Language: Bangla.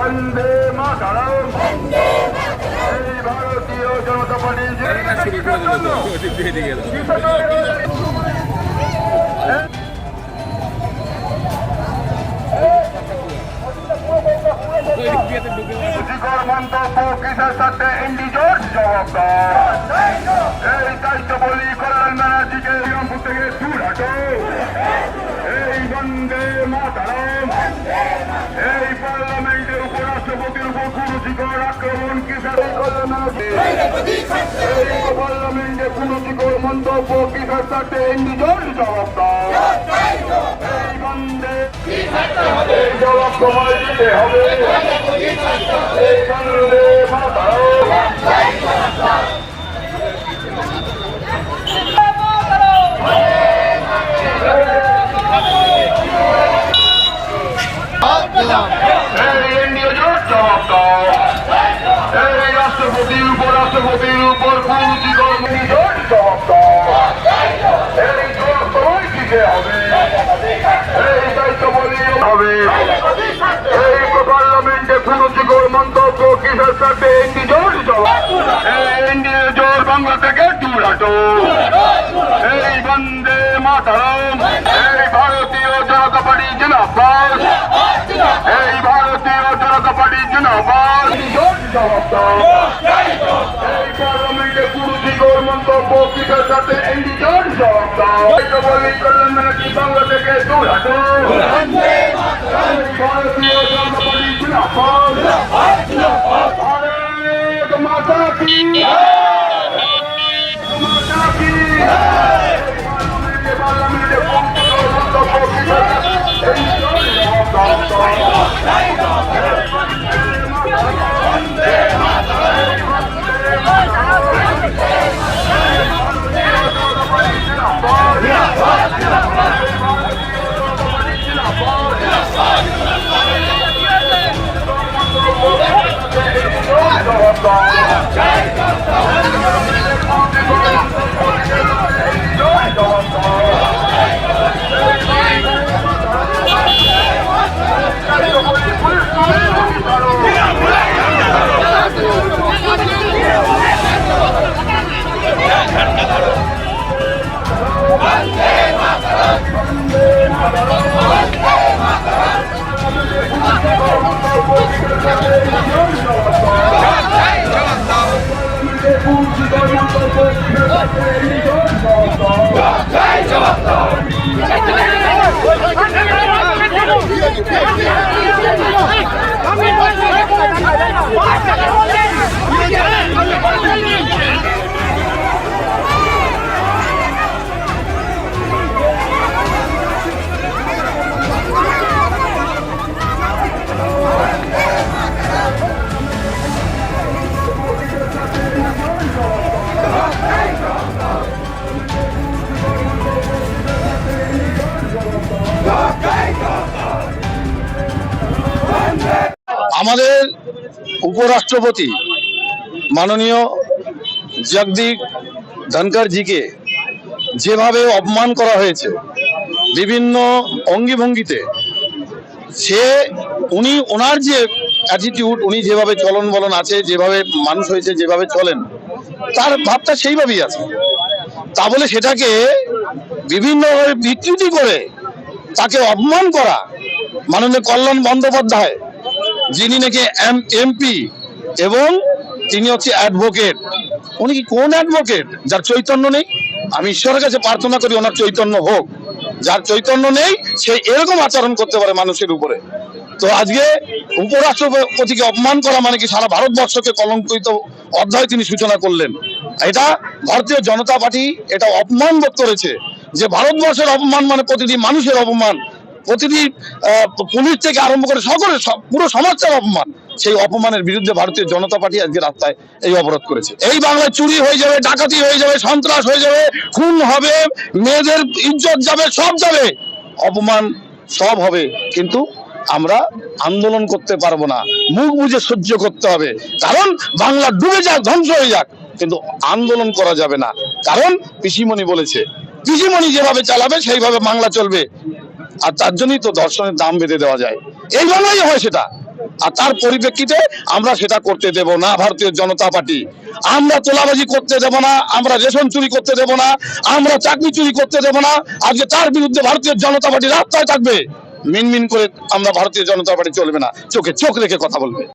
বন্দে মাতারাম। এই ভারতীয় জনতা পার্টি রুচিকর মন্তব্য কিসের সাথে? ইন্ডিজোর জবাবদার এই দায়িত্ব কুরুচিকর আক্রমণ কিসের পার্লামেন্টে জবাব এই বন্দে। মাতারাম এই এনডিও জোট জবাব দাও এই রাষ্ট্রপতি উপরাষ্ট্রপতির উপর কুরুচিকর জোট জবাব দাও এই জোট তোমায় দিতে হবে এই দায়িত্ব বলি হবে এই পার্লামেন্টে কুরুচিকর কিসের সাথে এনডি এই এনডিএ জোট বাংলা থেকে দূর হাটো এই বন্দে মাতারাম। এই ভারতীয় জনতা পার্টি জিনাবাদ এই ভারতীয় জনতা পার্টি দাও এই এনডি জবাব দাও। বাংলা থেকে দূর হাটো আমাদের উপরাষ্ট্রপতি মাননীয় জগদীপ ধনকরজিকে যেভাবে অপমান করা হয়েছে, বিভিন্ন অঙ্গি ভঙ্গিতে সে উনি, ওনার যে অ্যাটিটিউড উনি যেভাবে চলন বলন আছে, যেভাবে মানুষ হয়েছে, যেভাবে চলেন, তার ভাবটা সেইভাবেই আছে। তা বলে সেটাকে বিভিন্নভাবে বিকৃতি করে তাকে অপমান করা মাননীয় কল্যাণ বন্দ্যোপাধ্যায় যিনি নাকি এমপি এবং তিনি হচ্ছে অ্যাডভোকেট উনি কি কোন অ্যাডভোকেট যার চৈতন্য নেই? আমি ঈশ্বরের কাছে প্রার্থনা করি ওনার চৈতন্য হোক। যার চৈতন্য নেই, সে এরকম আচরণ করতে পারে মানুষের উপরে। তো আজকে উপরাষ্ট্রপতিকে অপমান করা মানে কি সারা ভারতবর্ষকে কলঙ্কিত অধ্যায় তিনি সূচনা করলেন। এটা ভারতীয় জনতা পার্টি এটা অপমান বোধ করেছে। যে ভারতবর্ষের অপমান মানে প্রতিটি মানুষের অপমান। প্রতিটি পুলিশ থেকে আরম্ভ করে সকলের, সব- পুরো সমাজের অপমান। সেই অপমানের বিরুদ্ধে ভারতীয় জনতা পার্টি আজকে রাস্তায় এই অবরোধ করেছে। এই বাংলায় চুরি হয়ে যাবে, ডাকাতি হয়ে যাবে, সন্ত্রাস হয়ে যাবে, খুন হবে, মেয়েদের ইজ্জত যাবে, সব যাবে। অপমান সব হবে, কিন্তু আমরা আন্দোলন করতে পারব না। মুখ বুঝে সহ্য করতে হবে। কারণ বাংলা ডুবে যাক, ধ্বংস হয়ে যাক, কিন্তু আন্দোলন করা যাবে না। কারণ পিসিমণি বলেছে, পিসিমণি যেভাবে চালাবে, সেইভাবে বাংলা চলবে। আর তার জন্যই তো দর্শনের দাম বেঁধে দেওয়া যায়। এই জন্যই হয় সেটা। আর তার পরিপ্রেক্ষিতে আমরা সেটা করতে দেব না, ভারতীয় জনতা পার্টি। আমরা তোলাবাজি করতে দেব না, আমরা রেশন চুরি করতে দেব না, আমরা চাকরি চুরি করতে দেব না। আজকে তার বিরুদ্ধে ভারতীয় জনতা পার্টি রাস্তায় থাকবে। মিনমিন করে আমরা ভারতীয় জনতা পার্টি চলবে না। চোখে চোখ রেখে কথা বলবে।